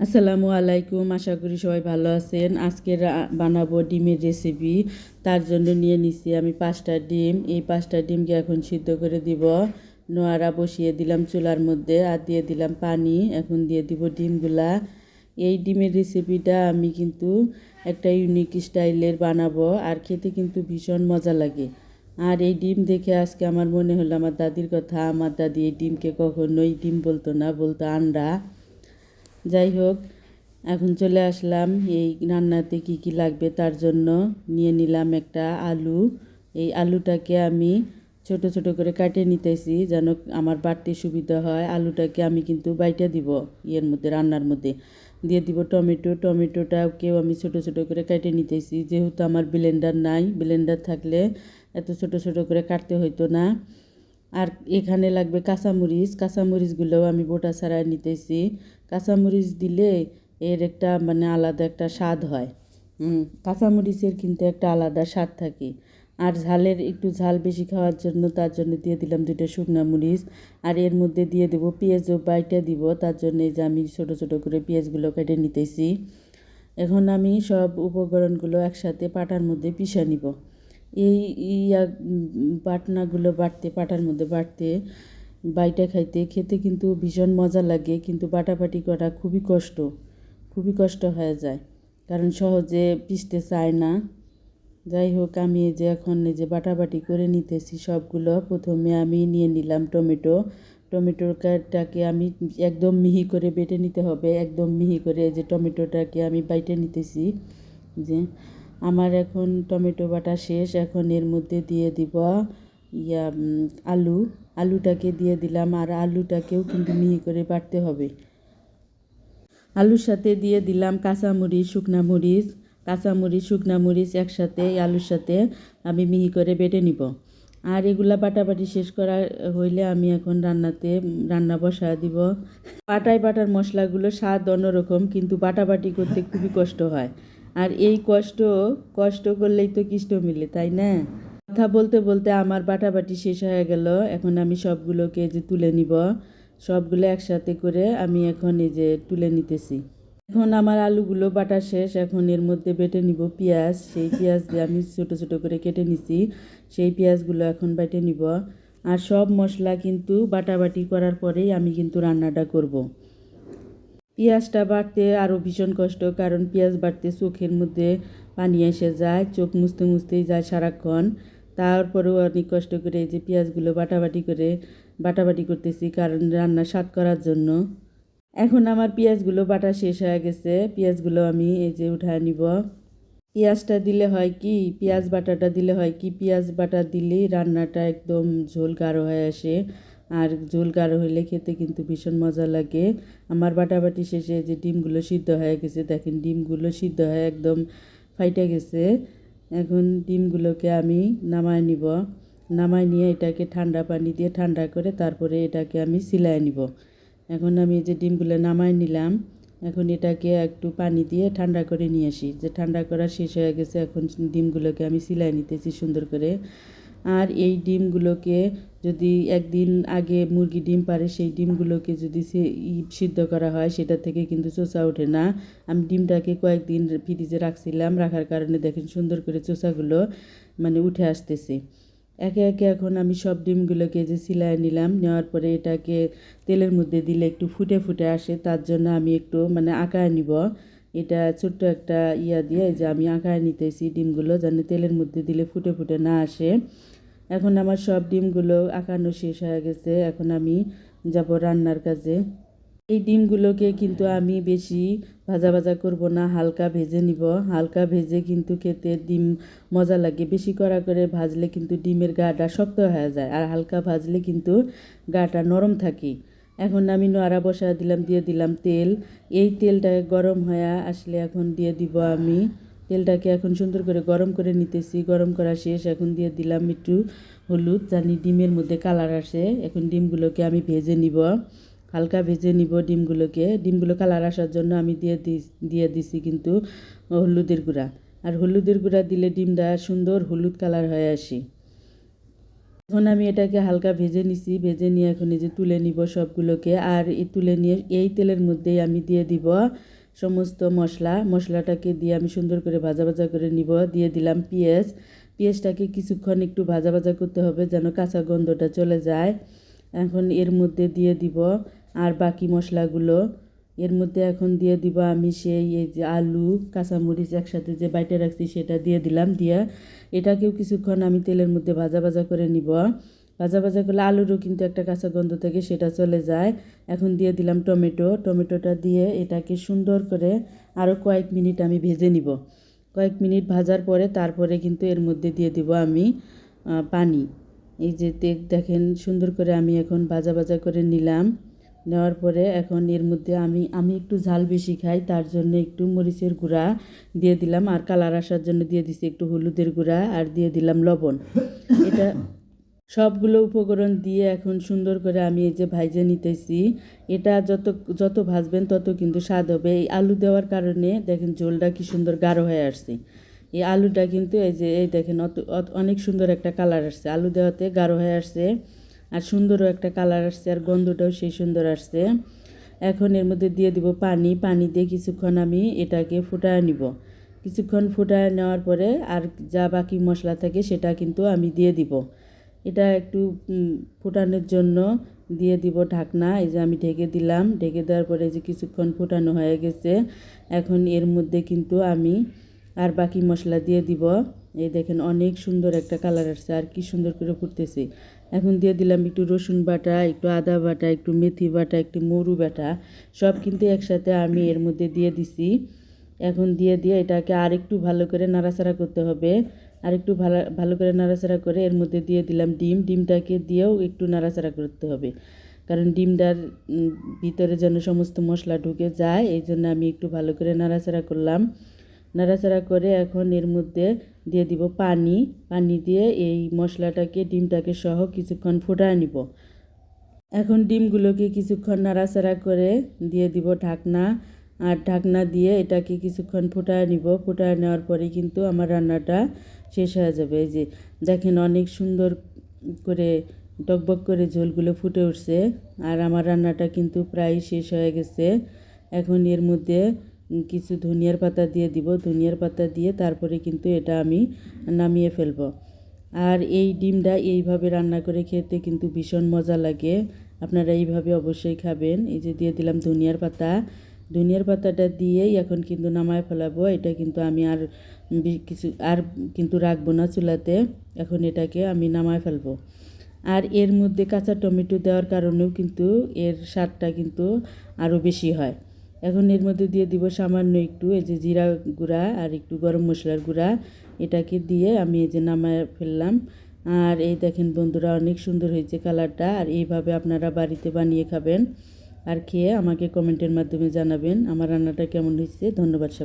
আসসালামু আলাইকুম, আশা করি সবাই ভালো আছেন। আজকে বানাবো ডিমের রেসিপি তার জন্য নিয়ে নিছি আমি পাঁচটা ডিম। এই পাঁচটা ডিমকে এখন সিদ্ধ করে দিব। নোয়ারা বসিয়ে দিলাম চুলার মধ্যে আর দিয়ে দিলাম পানি। এখন দিয়ে দিব ডিমগুলা। এই ডিমের রেসিপিটা আমি কিন্তু একটা ইউনিক স্টাইলের বানাবো আর খেতে কিন্তু ভীষণ মজা লাগে। আর এই ডিম দেখে আজকে আমার মনে হলো, আমার দাদির কথা, আমার দাদি এই ডিমকে কখনোই ডিম বলতো না, বলতো আন্ডা। যাই হোক, এখন চলে আসলাম এই রান্নাতে কি কি লাগবে তার জন্য। নিয়ে নিলাম একটা আলু। এই আলুটাকে আমি ছোট ছোট করে কাটে নিতেছি যেন আমার বাড়তে সুবিধা হয়। আলুটাকে আমি কিন্তু বাইটা দিব ইয়ের মধ্যে, রান্নার মধ্যে। দিয়ে দিব টমেটো। টমেটোটাকেও আমি ছোট ছোট করে কেটে নিতেছি। যেহেতু আমার ব্লেন্ডার নাই ব্লেন্ডার থাকলে এত ছোট ছোট করে কাটতে হইতো না। আর এখানে লাগবে কাঁচামরিচ। কাঁচামরিচগুলোও আমি বোটা ছাড়াই নিতেছি। কাঁচামরিচ দিলে এর একটা মানে আলাদা একটা স্বাদ হয়। কাঁচামরিচের কিন্তু একটা আলাদা স্বাদ থাকে। আর ঝালের একটু ঝাল বেশি খাওয়ার জন্য তার জন্য দিয়ে দিলাম দুটো শুকনো মরিচ। আর এর মধ্যে দিয়ে দেবো পেঁয়াজও বাইটা দিব। তার জন্য যে আমি ছোটো ছোটো করে পেঁয়াজগুলো কেটে নিতেছি। এখন আমি সব উপকরণগুলো একসাথে পাটার মধ্যে পিষে নিব। এই ইয়া বাটনাগুলো বাটতে পাটার মধ্যে বাটতে বাইটা খাইতে, খেতে কিন্তু ভীষণ মজা লাগে, কিন্তু বাটাবাটি করা খুবই কষ্ট খুবই কষ্ট হয়ে যায়। কারণ সহজে পিষতে চায় না। যাই হোক, আমি যে এখন এই যে বাটাবাটি করে নিতেছি সবগুলো, প্রথমে আমি নিয়ে নিলাম টমেটো। টমেটোটাকে আমি একদম মিহি করে বেটে নিতে হবে, একদম মিহি করে যে টমেটোটাকে আমি বাইটে নিতেছি, যে আমার এখন টমেটো বাটা শেষ, এখন এর মধ্যে দিয়ে দিব, ইয়া আলু। আলুটাকে দিয়ে দিলাম, আর আলুটাকেও কিন্তু মিহি করে বাটতে হবে। আলুর সাথে দিয়ে দিলাম কাঁচামরিচ, শুকনা মরিচ। কাঁচামরিচ, শুকনা মরিচ একসাথে আলুর সাথে আমি মিহি করে বেটে নিব। আর এগুলা বাটাবাটি শেষ করা হইলে আমি এখন রান্নাতে রান্না বসা দিব। বাটায় বাটার মশলাগুলো স্বাদ অন্যরকম, কিন্তু বাটাবাটি করতে খুবই কষ্ট হয়। আর এই কষ্ট কষ্ট করলেই তো কৃষ্ট মিলে, তাই না? কথা বলতে বলতে আমার বাটাবাটি শেষ হয়ে গেল। এখন আমি সবগুলোকে যে তুলে নিব। সবগুলো একসাথে করে আমি এখন এই যে তুলে নিতেছি। এখন আমার আলুগুলো বাটা শেষ। এখন এর মধ্যে বেটে নিব পেঁয়াজ। সেই পেঁয়াজ দিয়ে আমি ছোটো ছোটো করে কেটে নিছি। সেই পেঁয়াজগুলো এখন বেটে নিব। আর সব মশলা কিন্তু বাটাবাটি করার পরেই আমি কিন্তু রান্নাটা করব। পেঁয়াজটা বাড়তে আরও ভীষণ কষ্ট, কারণ পেঁয়াজ বাড়তে চোখের মধ্যে পানি এসে যায়, চোখ মুছতে মুছতেই যায় সারাক্ষণ। তারপরেও অনেক কষ্ট করে যে পেঁয়াজগুলো বাটাবাটি করে, বাটাবাটি করতেছি কারণ রান্না স্বাদ করার জন্য। এখন আমার পেঁয়াজগুলো বাটা শেষ হয়ে গেছে, পেঁয়াজগুলো আমি এই যে উঠায় নিব। পেঁয়াজটা দিলে হয় কি, পেঁয়াজ বাটাটা দিলে হয় কি, পেঁয়াজ বাটা দিলেই রান্নাটা একদম ঝোল গাঢ় হয়ে আসে। আর ঝোল গাঢ় হইলে খেতে কিন্তু ভীষণ মজা লাগে। আমার বাটাবাটি শেষে যে ডিমগুলো সিদ্ধ হয়ে গেছে, দেখেন ডিমগুলো সিদ্ধ হয়ে একদম ফাইটে গেছে। এখন ডিমগুলোকে আমি নামায় নিব। নামায় নিয়ে এটাকে ঠান্ডা পানি দিয়ে ঠান্ডা করে তারপরে এটাকে আমি সিলাই নিব। এখন আমি যে ডিমগুলো নামায় নিলাম, এখন এটাকে একটু পানি দিয়ে ঠান্ডা করে নিয়ে আসি। যে ঠান্ডা করা শেষ হয়ে গেছে, এখন ডিমগুলোকে আমি সিলাই নিতেছি সুন্দর করে। আর এই ডিমগুলোকে যদি একদিন আগে মুরগি ডিম পারে, সেই ডিমগুলোকে যদি সে সিদ্ধ করা হয়, সেটা থেকে কিন্তু চোষা ওঠে না। আমি ডিমটাকে কয়েকদিন ফ্রিজে রাখছিলাম, রাখার কারণে দেখেন সুন্দর করে চোষাগুলো মানে উঠে আসতেছে। একে একে এখন আমি সব ডিমগুলোকে যে সিলাই নিলাম, নেওয়ার পরে এটাকে তেলের মধ্যে দিলে একটু ফুটে ফুটে আসে, তার জন্য আমি একটু মানে আঁকায় নিব। এটা ছোট্ট একটা ইয়া দিয়ে যে আমি আঁকায় নিতেছি ডিমগুলো, যেন তেলের মধ্যে দিলে ফুটে ফুটে না আসে। এখন আমার সব ডিমগুলো আঁকানো শেষ হয়ে গেছে। এখন আমি যাব রান্নার কাজে। এই ডিমগুলোকে কিন্তু আমি বেশি ভাজা ভাজা করব না, হালকা ভেজে নিব। হালকা ভেজে কিন্তু খেতে ডিম মজা লাগে। বেশি করা করে ভাজলে কিন্তু ডিমের গাটা শক্ত হয়ে যায় আর হালকা ভাজলে কিন্তু গাটা নরম থাকে। এখন আমি নোয়ারা বসা দিলাম, দিয়ে দিলাম তেল। এই তেলটা গরম হয়ে আসলে এখন দিয়ে দিব আমি। তেলটাকে এখন সুন্দর করে গরম করে নিতেছি। গরম করা শেষ, এখন দিয়ে দিলাম একটু হলুদ। জানি ডিমের মধ্যে কালার আসে, এখন ডিমগুলোকে আমি ভেজে নিব। হালকা ভেজে নিব ডিমগুলোকে। ডিমগুলো কালার আসার জন্য আমি দিয়ে দিয়ে দিছি কিন্তু হলুদের গুঁড়া। আর হলুদের গুঁড়া দিলে ডিমটা সুন্দর হলুদ কালার হয়ে আসে। এখন আমি এটাকে হালকা ভেজে নিছি, ভেজে নিয়ে এখন এই যে তুলে নিব সবগুলোকে, আর এই তুলে নিয়ে এই তেলের মধ্যেই আমি দিয়ে দিব সমস্ত মশলা। মশলাটাকে দিয়ে আমি সুন্দর করে ভাজা ভাজা করে নিব, দিয়ে দিলাম পেঁয়াজ। পেঁয়াজটাকে কিছুক্ষণ একটু ভাজা ভাজা করতে হবে যেন কাঁচা গন্ধটা চলে যায়। এখন এর মধ্যে দিয়ে দিব আর বাকি মশলাগুলো। এর মধ্যে এখন দিয়ে দিব আমি সেই, এই যে আলু, কাঁচামরিচ একসাথে যে বাইটে রাখছি সেটা দিয়ে দিলাম, দিয়ে এটাকেও কিছুক্ষণ আমি তেলের মধ্যে ভাজা ভাজা করে নিব। ভাজা ভাজা করলে আলুরও কিন্তু একটা কাঁচা গন্ধ থেকে, সেটা চলে যায়। এখন দিয়ে দিলাম টমেটো, টমেটোটা দিয়ে এটাকে সুন্দর করে আরও কয়েক মিনিট আমি ভেজে নিব। কয়েক মিনিট ভাজার পরে তারপরে কিন্তু এর মধ্যে দিয়ে দিব আমি পানি। এই যে দেখেন সুন্দর করে আমি এখন ভাজা ভাজা করে নিলাম। নেওয়ার পরে এখন এর মধ্যে আমি আমি একটু ঝাল বেশি খাই, তার জন্য একটু মরিচের গুঁড়া দিয়ে দিলাম আর কালার আসার জন্য দিয়ে দিছি একটু হলুদের গুঁড়া আর দিয়ে দিলাম লবণ। এটা সবগুলো উপকরণ দিয়ে এখন সুন্দর করে আমি এই যে ভাইজে নিতেছি। এটা যত যত ভাজবেন তত কিন্তু স্বাদ হবে। এই আলু দেওয়ার কারণে দেখেন ঝোলটা কি সুন্দর গাঢ় হয়ে আসছে। এই আলুটা কিন্তু এই যে, এই দেখেন অত অনেক সুন্দর একটা কালার আসছে। আলু দেওয়াতে গাঢ় হয়ে আসছে। আর সুন্দরও একটা কালার আসছে আর গন্ধটাও সেই সুন্দর আসছে। এখন এর মধ্যে দিয়ে দিব পানি পানি দিয়ে কিছুক্ষণ আমি এটাকে ফুটায় নিব। কিছুক্ষণ ফুটায় নেওয়ার পরে আর যা বাকি মশলা থাকে সেটা কিন্তু আমি দিয়ে দিব। এটা একটু ফোটানোর জন্য দিয়ে দিব ঢাকনা, এই যে আমি ঢেকে দিলাম। ঢেকে দেওয়ার পরে যে কিছুক্ষণ ফোটানো হয়ে গেছে। এখন এর মধ্যে কিন্তু আমি আর বাকি মশলা দিয়ে দিব। এই দেখেন অনেক সুন্দর একটা কালার আসছে, আর কি সুন্দর করে ফুটতেছে। এখন দিয়ে দিলাম একটু রসুন বাটা, একটু আদা বাটা, একটু মেথি বাটা, একটু মরু বাটা, সব কিন্তু একসাথে আমি এর মধ্যে দিয়ে দিছি। এখন দিয়ে দিয়ে এটাকে আরেকটু ভালো করে নাড়াচাড়া করতে হবে। আর একটু ভালো ভালো করে নাড়াচাড়া করে এর মধ্যে দিয়ে দিলাম ডিম। ডিমটাকে দিয়েও একটু নাড়াচাড়া করতে হবে। কারণ ডিমটার ভিতরে যেন সমস্ত মশলা ঢুকে যায়, এই জন্য আমি একটু ভালো করে নাড়াচাড়া করলাম। নাড়াচাড়া করে এখন এর মধ্যে দিয়ে দিব পানি। পানি দিয়ে এই মশলাটাকে, ডিমটাকে সহ কিছুক্ষণ ফোটায় নিব। এখন ডিমগুলোকে কিছুক্ষণ নাড়াচাড়া করে দিয়ে দিব ঢাকনা। আর ঢাকনা দিয়ে এটাকে কিছুক্ষণ ফোটায় নিব। ফোটায় নেওয়ার পরে কিন্তু আমার রান্নাটা শেষ হয়ে যাবে। এই যে দেখেন অনেক সুন্দর করে টকবক করে ঝোলগুলো ফুটে উঠছে। আর আমার রান্নাটা কিন্তু প্রায় শেষ হয়ে গেছে। এখন এর মধ্যে কিছু ধনিয়ার পাতা দিয়ে দিব, ধনিয়ার পাতা দিয়ে তারপরে কিন্তু এটা আমি নামিয়ে ফেলব। আর এই ডিমটা এইভাবে রান্না করে খেতে কিন্তু ভীষণ মজা লাগে। আপনারা এইভাবে অবশ্যই খাবেন। এই যে দিয়ে দিলাম ধনিয়ার পাতা। ধনিয়ার পাতাটা দিয়েই এখন কিন্তু নামায় ফেলাবো। এটা কিন্তু আমি আর কিছু আর কিন্তু রাখব না চুলাতে। এখন এটাকে আমি নামায় ফেলব। আর এর মধ্যে কাঁচা টমেটো দেওয়ার কারণেও কিন্তু এর স্বাদটা কিন্তু আরও বেশি হয়। এখন এর মধ্যে দিয়ে দিব সামান্য একটু, এই যে জিরা গুঁড়া আর একটু গরম মশলার গুঁড়া। এটাকে দিয়ে আমি এই যে নামায় ফেললাম। আর এই দেখেন বন্ধুরা, অনেক সুন্দর হয়েছে কালারটা। আর এইভাবে আপনারা বাড়িতে বানিয়ে খাবেন। আর খেয়ে আমাকে কমেন্টের মাধ্যমে জানাবেন আমার রান্নাটা কেমন হয়েছে। ধন্যবাদ